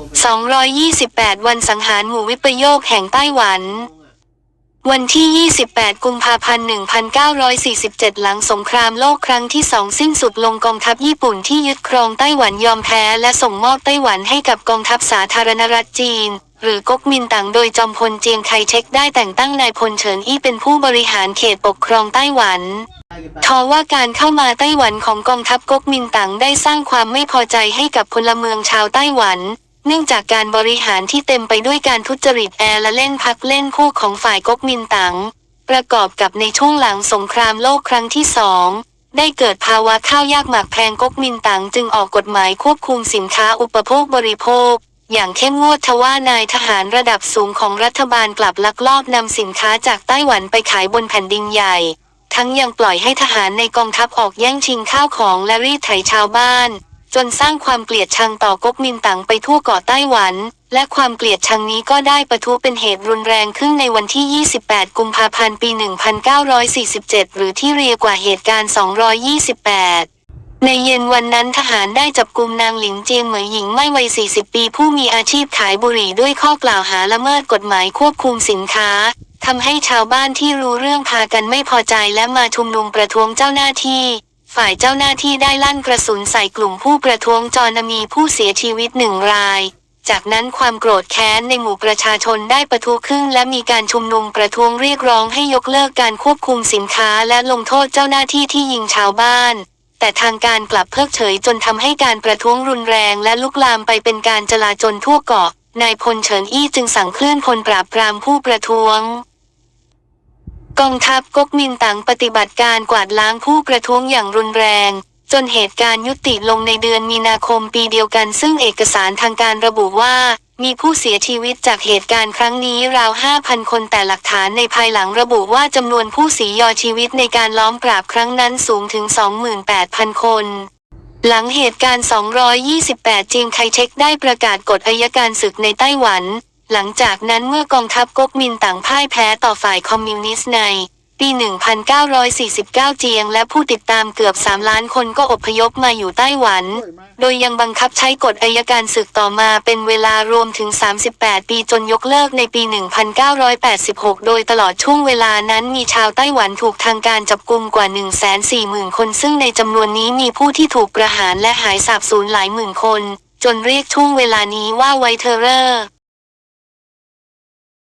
228 วันสังหารหมู่วิปโยคแห่งไต้หวัน วันที่ 28 กุมภาพันธ์ 1947 หลังสงครามโลกครั้งที่สองสิ้นสุดลงกองทัพญี่ปุ่นที่ยึดครองไต้หวันยอมแพ้และส่งมอบไต้หวันให้กับกองทัพสาธารณรัฐจีน หรือก๊กมินตั๋งโดยจอมพลเจียงไคเชกได้แต่งตั้งนายพลเฉินอี้เป็นผู้บริหารเขตปกครองไต้หวันทว่าการเข้ามาไต้หวันของกองทัพก๊กมินตั๋งได้สร้างความไม่พอใจให้กับพลเมืองชาวไต้หวัน เนื่องจากการบริหารที่เต็มไปด้วยการทุจริตแอร์และเล่นพักเล่นคู่ของฝ่ายก๊กมินตั๋งประกอบกับในช่วงหลังสงครามโลกครั้งที่สองได้เกิดภาวะข้าวยากหมากแพงก๊กมินตั๋งจึงออกกฎหมายควบคุมสินค้าอุปโภคบริโภค อย่างเข้มงวดทว่านายทหารระดับสูงของรัฐบาลกลับลักลอบนำสินค้าจากไต้หวันไปขายบนแผ่นดินใหญ่ ทั้งยังปล่อยให้ทหารในกองทัพออกแย่งชิงข้าวของและรีดไถชาวบ้าน จนสร้างความเกลียดชังต่อก๊กมินตั๋งไปทั่วเกาะไต้หวัน และความเกลียดชังนี้ก็ได้ประทุเป็นเหตุรุนแรงขึ้นในวันที่ 28 กุมภาพันธ์ ปี 1947 หรือที่เรียกว่าเหตุการณ์ 228ในเย็นวันนั้นทหารได้จับกุมนางหลิงเจียงเหมยหญิงไม่วัย 40 ปีผู้มีอาชีพขายบุหรี่ด้วยข้อกล่าวหาละเมิดกฎหมายควบคุมสินค้า ทำให้ชาวบ้านที่รู้เรื่องพากันไม่พอใจและมาชุมนุมประท้วงเจ้าหน้าที่ ฝ่ายเจ้าหน้าที่ได้ลั่นกระสุนใส่กลุ่มผู้ประท้วงจนมีผู้เสียชีวิตหนึ่งราย จากนั้นความโกรธแค้นในหมู่ประชาชนได้ประทุขึ้นและมีการชุมนุมประท้วงเรียกร้องให้ยกเลิกการควบคุมสินค้าและลงโทษเจ้าหน้าที่ที่ยิงชาวบ้าน แต่ทางการกลับเพิกเฉยจนทำให้การประท้วงรุนแรงและลุกลามไปเป็นการจลาจลทั่วเกาะ นายพลเฉินอี้จึงสั่งเคลื่อนพลปราบปรามผู้ประท้วง กองทัพก๊กมินตั๋งปฏิบัติการกวาดล้างผู้ประท้วงอย่างรุนแรง จนเหตุการณ์ยุติลงในเดือนมีนาคมปีเดียวกัน ซึ่งเอกสารทางการระบุว่า มีผู้เสียชีวิตจากเหตุการณ์ครั้งนี้ราว 5,000 คนแต่หลักฐานในภายหลังระบุว่าจำนวนผู้เสียอชีวิตในการล้อมปราบครั้งนั้นสูงถึง 28,000 คนหลังเหตุการณ์ 228 จีงไคเชกได้ประกาศกฎอายการศึกในไต้หวัน หลังจากนั้นเมื่อกองทัพก๊กมินตั๋งพ่ายแพ้ต่อฝ่ายคอมมิวนิสต์ใน ปี 1949 เจียง และผู้ติดตามเกือบ 3 ล้านคนก็อพยพมาอยู่ไต้หวัน โดยยังบังคับใช้กฎอายการศึกต่อมาเป็นเวลารวมถึง 38 ปีจนยกเลิกในปี 1986 โดยตลอดช่วงเวลานั้นมีชาวไต้หวันถูกทางการจับกุมกว่า 140,000 คน ซึ่งในจำนวนนี้มีผู้ที่ถูกประหารและหายสาบสูญหลายหมื่นคน จนเรียกช่วงเวลานี้ว่าไวเทอร์เรอร์